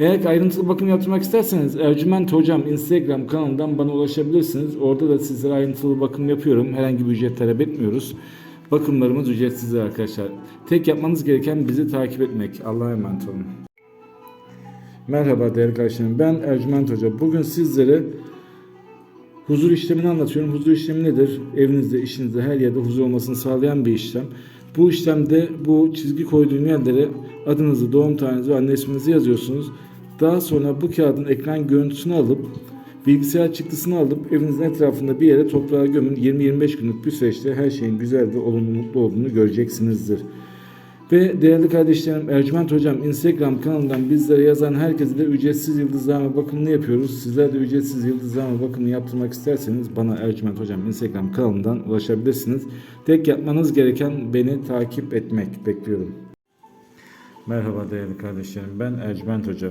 Eğer ayrıntılı bakım yaptırmak isterseniz Ercüment Hocam Instagram kanalından bana ulaşabilirsiniz. Orada da sizlere ayrıntılı bakım yapıyorum. Herhangi bir ücret talep etmiyoruz. Bakımlarımız ücretsizdir arkadaşlar. Tek yapmanız gereken bizi takip etmek. Allah'a emanet olun. Merhaba değerli kardeşlerim. Ben Ercüment Hoca. Bugün sizlere huzur işlemini anlatıyorum. Huzur işlemi nedir? Evinizde, işinizde, her yerde huzur olmasını sağlayan bir işlem. Bu işlemde bu çizgi koyduğum yerlere adınızı, doğum tarihinizi ve anne isminizi yazıyorsunuz. Daha sonra bu kağıdın ekran görüntüsünü alıp bilgisayar çıktısını alıp evinizin etrafında bir yere toprağa gömün. 20-25 günlük bir süreçte her şeyin güzel ve olumlu mutlu olduğunu göreceksinizdir. Ve değerli kardeşlerim Ercüment Hocam Instagram kanalından bizlere yazan herkese de ücretsiz yıldızlama bakımını yapıyoruz. Sizler de ücretsiz yıldızlama bakımını yaptırmak isterseniz bana Ercüment Hocam Instagram kanalından ulaşabilirsiniz. Tek yapmanız gereken beni takip etmek. Bekliyorum. Merhaba değerli kardeşlerim ben Ercüment Hoca.